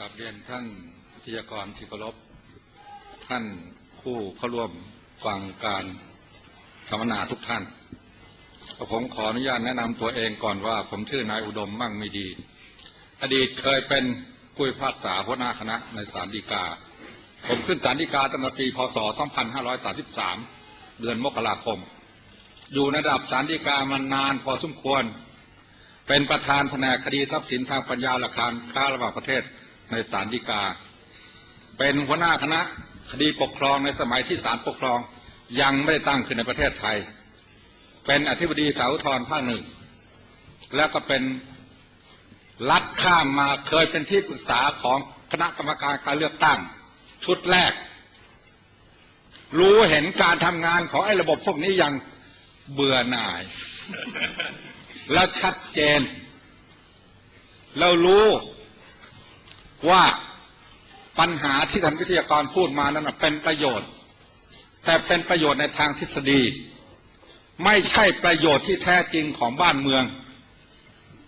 กับเรียนท่านวิทยากรที่เคารพท่านผู้เข้าร่วมฟังการสัมมนาทุกท่านผมขออนุญาตแนะนำตัวเองก่อนว่า ผมชื่อนายอุดมมั่งมีดี อดีตเคยเป็นผู้พิพากษาหัวหน้าคณะในศาลฎีกา ผมขึ้นศาลฎีกาตั้งแต่ปีพศ 2533 เดือนมกราคม อยู่ในระดับศาลฎีกามานานพอสมควร เป็นประธานแผนกคดีทรัพย์สินทางปัญญาหลักฐานค้าระหว่างประเทศ ในศาลฎีกา เป็นหัวหน้าคณะคดีปกครองในสมัยที่ศาลปกครองยังไม่ได้ตั้งขึ้นในประเทศไทย เป็นอธิบดีสาวทรภาคหนึ่ง แล้วก็เป็นรัดข้ามมาเคยเป็นที่ปรึกษาของคณะกรรมการการเลือกตั้ง ชุดแรก รู้เห็นการทำงานของไอ้ระบบพวกนี้อย่างเบื่อหน่าย แล้วชัดเจน เรารู้ ว่าปัญหาที่ท่านวิทยากรพูดมานั้นเป็นประโยชน์ แต่เป็นประโยชน์ในทางทฤษฎี ไม่ใช่ประโยชน์ที่แท้จริงของบ้านเมือง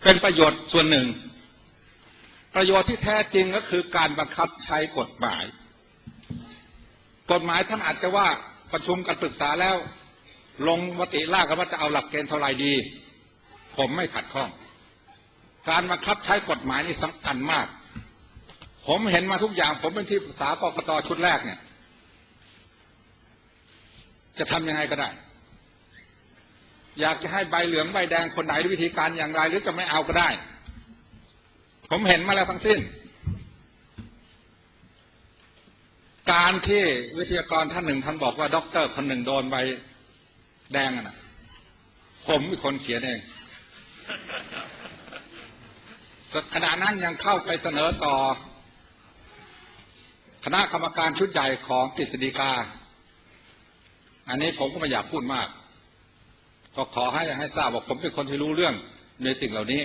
เป็นประโยชน์ส่วนหนึ่ง ประโยชน์ที่แท้จริงก็คือการบังคับใช้กฎหมาย กฎหมายท่านอาจจะว่าประชุมกันปรึกษาแล้ว ลงมติล่ากันว่าจะเอาหลักเกณฑ์เท่าไหร่ดี ผมไม่ขัดข้อง การบังคับใช้กฎหมายนี่สำคัญมาก ผมเห็นมาทุกอย่าง ผมเป็นที่ปรึกษากกตชุดแรกเนี่ย จะทำยังไงก็ได้ อยากจะให้ใบเหลืองใบแดงคนไหนด้วยวิธีการอย่างไร หรือจะไม่เอาก็ได้ ผมเห็นมาแล้วทั้งสิ้น การที่วิทยากรท่านหนึ่งท่านบอกว่าด็อกเตอร์คนหนึ่งโดนใบแดงอะนะผมเป็นคนเขียนเองขณะนั้นยังเข้าไปเสนอต่อ คณะกรรมการชุดใหญ่ของกฤษฎีกา อันนี้ผมก็ไม่อยากพูดมาก ก็ขอให้ให้ทราบว่าผมเป็นคนที่รู้เรื่องในสิ่งเหล่านี้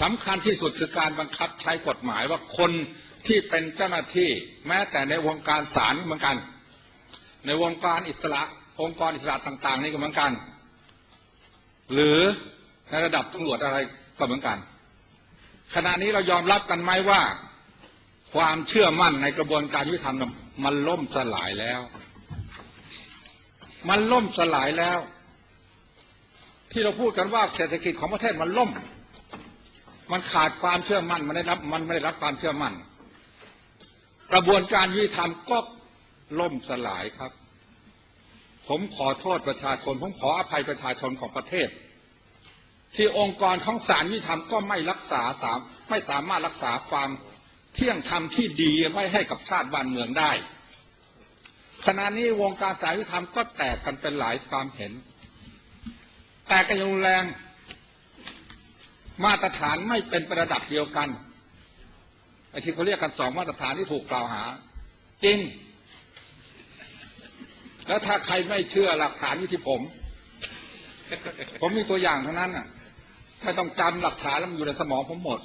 สำคัญที่สุดคือการบังคับใช้กฎหมายว่าคนที่เป็นเจ้าหน้าที่แม้แต่ในวงการศาลเหมือนกัน ในวงการอิสระ องค์กรอิสระต่าง ๆ นี่ก็เหมือนกัน หรือในระดับตำรวจอะไรก็เหมือนกัน ขณะนี้เรายอมรับกันไหมว่า ความเชื่อมั่นในกระบวนการยุติธรรมมันล่มสลายแล้ว มันล่มสลายแล้ว ที่เราพูดกันว่าเศรษฐกิจของประเทศมันล่ม มันขาดความเชื่อมั่นมันได้รับ มันไม่ได้รับความเชื่อมั่น กระบวนการยุติธรรมก็ล่มสลายครับ ผมขอโทษประชาชน ผมขออภัยประชาชนของประเทศ ที่องค์กรของศาลยุติธรรมก็ไม่รักษาสามไม่สามารถรักษาความ เที่ยงธรรมที่ดีไว้ให้กับชาติบ้านเมืองได้ขณะนี้วงการสายยุติธรรมก็แตกกันเป็นหลายความเห็น แตกกันอย่างรุนแรง มาตรฐานไม่เป็นประดับเดียวกันไอ้ที่เขาเรียกกันสองมาตรฐานที่ถูกกล่าวหา จริง แล้วถ้าใครไม่เชื่อหลักฐานอยู่ที่ผม ผมมีตัวอย่างเทั้งนั้นอะไม่ต้องจำหลักฐานแล้วมันอยู่ในสมองผมหมด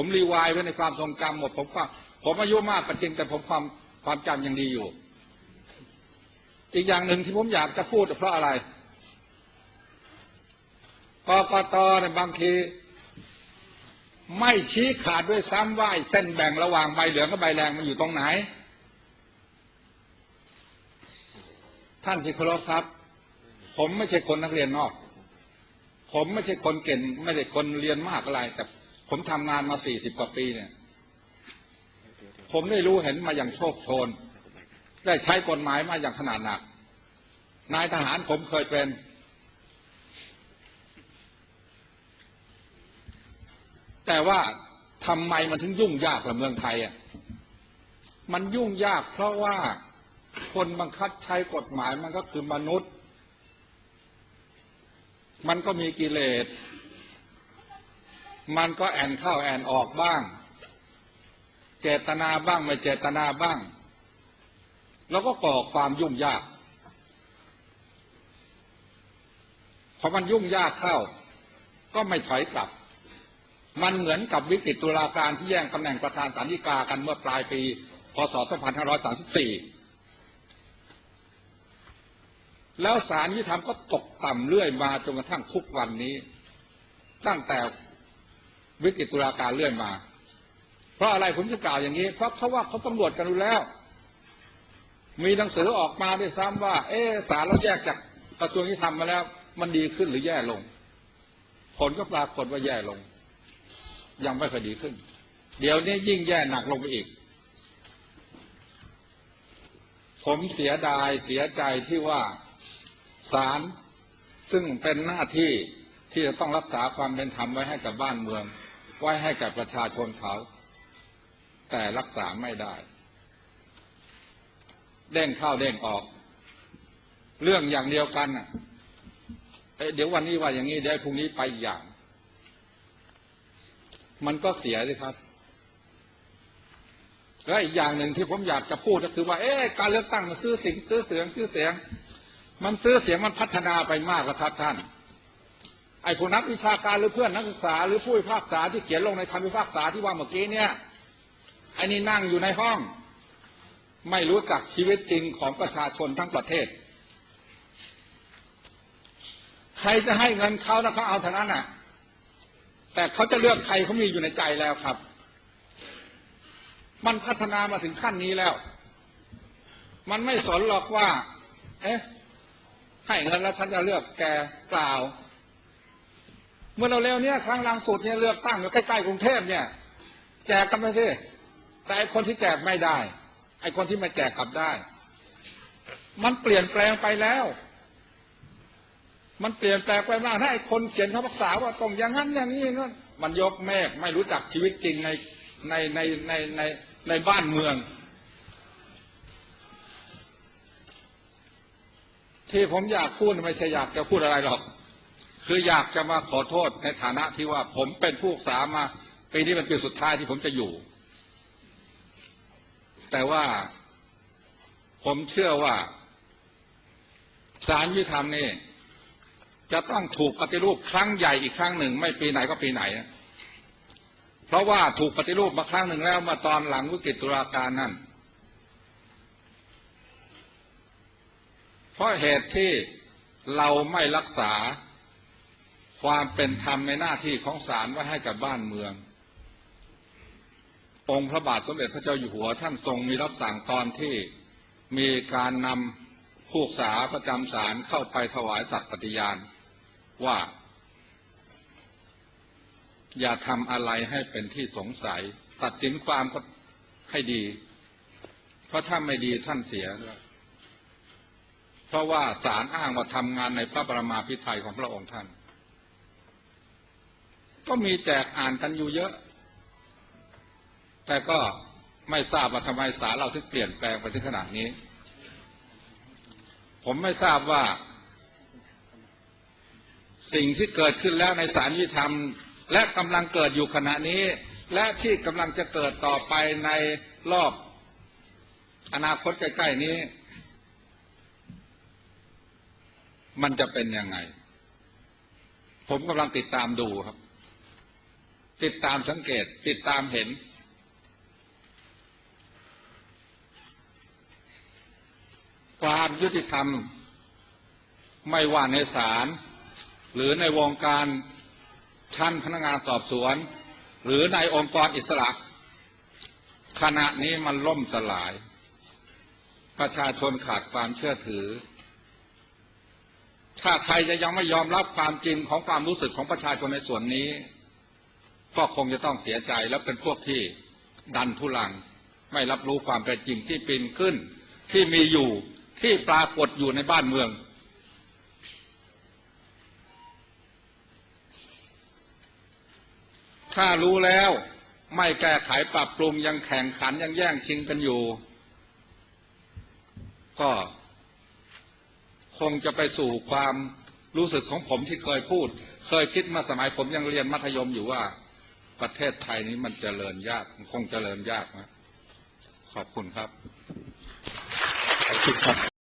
ผมรีวายไว้ในความทรงจำหมด ผมว่าผมอายุมากก็จริงแต่ผมความความจำยังดีอยู่ อีกอย่างหนึ่งที่ผมอยากจะพูดเพราะอะไรกกตเนี่ยบางที ไม่ชี้ขาดด้วยซ้ำว่าเส้นแบ่งระหว่างใบเหลืองกับใบแดงมันอยู่ตรงไหน ท่านที่เคารพครับ ผมไม่ใช่คนนักเรียนนอก ผมไม่ใช่คนเก่ง ไม่ได้คนเรียนมากอะไร แต่ ผมทำงานมาสี่สิบกว่าปีเนี่ย ผมได้รู้เห็นมาอย่างโชคโชน ได้ใช้กฎหมายมาอย่างขนาดหนัก นายทหารผมเคยเป็น แต่ว่าทำไมมันถึงยุ่งยากกับเมืองไทยอะ มันยุ่งยากเพราะว่าคนบังคับใช้กฎหมายมันก็คือมนุษย์ มันก็มีกิเลส มันก็แอนเข้าแอนออกบ้าง เจตนาบ้างไม่เจตนาบ้าง แล้วก็ก่อความยุ่งยากพอมันยุ่งยากเข้า ก็ไม่ถอยกลับ มันเหมือนกับวิกฤตตุลาการที่แย่งตำแหน่งประธานสันติกากันเมื่อปลายปี พศ 2534 แล้วสารยุติธรรมก็ตกต่ำเรื่อยมาจนกระทั่งทุกวันนี้ ตั้งแต่ วิกฤตตุลาการเรื่อยมา เพราะอะไรผมจะกล่าวอย่างนี้ เพราะเขาว่าเขาสำรวจกันดูแล้ว มีหนังสือออกมาด้วยซ้ำว่า เออสารเราแยกจากกระทรวงยุติธรรมมาแล้ว มันดีขึ้นหรือแย่ลง ผลก็ปรากฏว่าแย่ลง ยังไม่ค่อยดีขึ้น เดี๋ยวนี้ยิ่งแย่หนักลงไปอีก ผมเสียดายเสียใจที่ว่าศาลซึ่งเป็นหน้าที่ที่จะต้องรักษาความเป็นธรรมไว้ให้กับบ้านเมือง ไว้ให้กับประชาชนเขา แต่รักษาไม่ได้ เด้งเข้าเด้งออก เรื่องอย่างเดียวกันน่ะเเดี๋ยววันนี้ว่าอย่างนี้เดี๋ยวพรุ่งนี้ไปอีกอย่าง มันก็เสียสิครับและอีกอย่างหนึ่งที่ผมอยากจะพูดก็คือว่า เอ๊ะการเลือกตั้งมันซื้อสิ่งซื้อเสียงซื้อเสียง มันซื้อเสียงมันพัฒนาไปมากแล้วครับท่าน ไอ้ผู้นักวิชาการหรือเพื่อนนักศึกษาหรือผู้พิพากษาที่เขียนลงในคำพิพากษาที่ว่าเมื่อกี้เนี่ยไอ้นี่นั่งอยู่ในห้อง ไม่รู้จักชีวิตจริงของประชาชนทั้งประเทศ ใครจะให้เงินเขาแล้วเขาเอาเท่านั้นน่ะ แต่เขาจะเลือกใครเขามีอยู่ในใจแล้วครับ มันพัฒนามาถึงขั้นนี้แล้ว มันไม่สนหรอกว่า เอ๊ะให้เงินแล้วฉันจะเลือกแกเปล่า เมื่อเราเร็วๆเนี่ยครั้งล่าสุดเนี่ยเลือกตั้งอยู่ใกล้ๆกรุงเทพเนี่ย แจกกันไปสิแต่ไอคนที่แจกไม่ได้ ไอคนที่ม่แจกกลับได้ มันเปลี่ยนแปลงไปแล้ว มันเปลี่ยนแปลงไปมากถ้าไอคนเขียนคำพักษาว่าต้องอย่างนั้นอย่างนี้นั่นมันยกเมฆไม่รู้จักชีวิตจริงในในในในในในบ้านเมือง ที่ผมอยากพูดไม่ใช่อยากจะพูดอะไรหรอก คืออยากจะมาขอโทษในฐานะที่ว่าผมเป็นผู้ศึกษามาปีนี้เป็นปีสุดท้ายที่ผมจะอยู่ แต่ว่าผมเชื่อว่าสารยุติธรรมนี่จะต้องถูกปฏิรูปครั้งใหญ่อีกครั้งหนึ่ง ไม่ปีไหนก็ปีไหน เพราะว่าถูกปฏิรูปมาครั้งหนึ่งแล้วมาตอนหลังวิกฤตตุลาการนั่นเพราะเหตุที่เราไม่รักษา ความเป็นธรรมในหน้าที่ของศาลไว้ให้กับบ้านเมือง องค์พระบาทสมเด็จพระเจ้าอยู่หัวท่านทรงมีรับสั่งตอนที่มีการนำผู้ษาประจำศาลเข้าไปถวายสัตย์ปฏิญาณ ว่า อย่าทำอะไรให้เป็นที่สงสัย ตัดสินความก็ให้ดี เพราะถ้าไม่ดีท่านเสียด้วยเพราะว่าศาลอ้างว่าทำงานในพระบรมาภิไธยของพระองค์ท่าน ก็มีแจกอ่านกันอยู่เยอะ แต่ก็ไม่ทราบว่าทำไมศาเราถึงเปลี่ยนแปลงไปถึงขนาดนี้ ผมไม่ทราบว่า สิ่งที่เกิดขึ้นแล้วในศาลยุติธรรม และกำลังเกิดอยู่ขณะนี้ และที่กำลังจะเกิดต่อไปในรอบ อนาคตใกล้ๆนี้ มันจะเป็นยังไง ผมกำลังติดตามดูครับ ติดตามสังเกต ติดตามเห็น ความยุติธรรม ไม่ว่าในศาลหรือในวงการชั้นพนักงานสอบสวน หรือในองค์กรอิสระ ขณะนี้มันล่มสลาย ประชาชนขาดความเชื่อถือ ถ้าใครจะยังไม่ยอมรับความจริงของความรู้สึกของประชาชนในส่วนนี้ ก็คงจะต้องเสียใจและเป็นพวกที่ดันทุลัง ไม่รับรู้ความเป็นจริงที่เป็นขึ้น ที่มีอยู่ที่ปรากฏอยู่ในบ้านเมือง ถ้ารู้แล้วไม่แก้ไขปรับปรุงยังแข่งขันยังแย่งชิงกันอยู่ ก็คงจะไปสู่ความรู้สึกของผมที่เคยพูด เคยคิดมาสมัยผมยังเรียนมัธยมอยู่ว่า ประเทศไทยนี้มันเจริญยากคงเจริญยากนะขอบคุณครับขอบคุณครับ